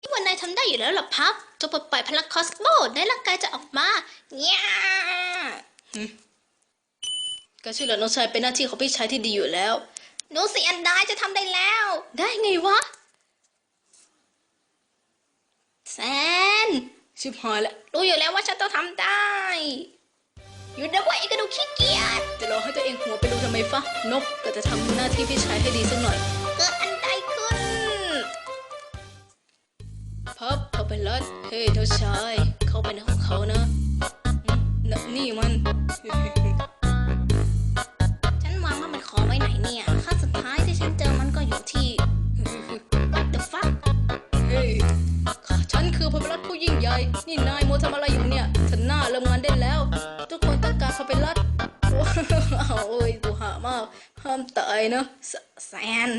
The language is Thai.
นี่วันนายทำได้อยู่แล้วเหรอพับจงปลดปล่อยพลังคอสโมในร่างกายจะออกมาเนี่ยการช่วยเหลือน้องชายเป็นหน้าที่ของพี่ชายที่ดีอยู่แล้วหนูสิอันดายจะทำได้แล้ว ได้ไงวะแซนชิบหายแล้วรู้อยู่แล้วว่าฉันต้องทำได้อยู่นะเว้ยไอ้กระดูกขี้เกียจจะรอให้ตัวเองหัวไปรู้ทำไมฟะนกก็จะทำหน้าที่พี่ชายให้ดีสักหน่อย พับเขาเป็นรัดเฮ้ยเจ้าชาย เข้าไปในของเขานะอืมน่ะนี่มัน ฉันวางว่ามันขอไว้ไหนเนี่ยครั้งสุดท้ายที่ฉันเจอมันก็อยู่ที่ What the fuck เฮ้ยฉันคือพระรัตผู้ยิ่งใหญ่ นี่นายโมวทำอะไรอยู่เนี่ยฉันหน้าเริ่มงานได้แล้ว ทุกคนต้องการเขาเป็นรัฐว้าวโอ้ยตัวหามากห้ามตายนะแซน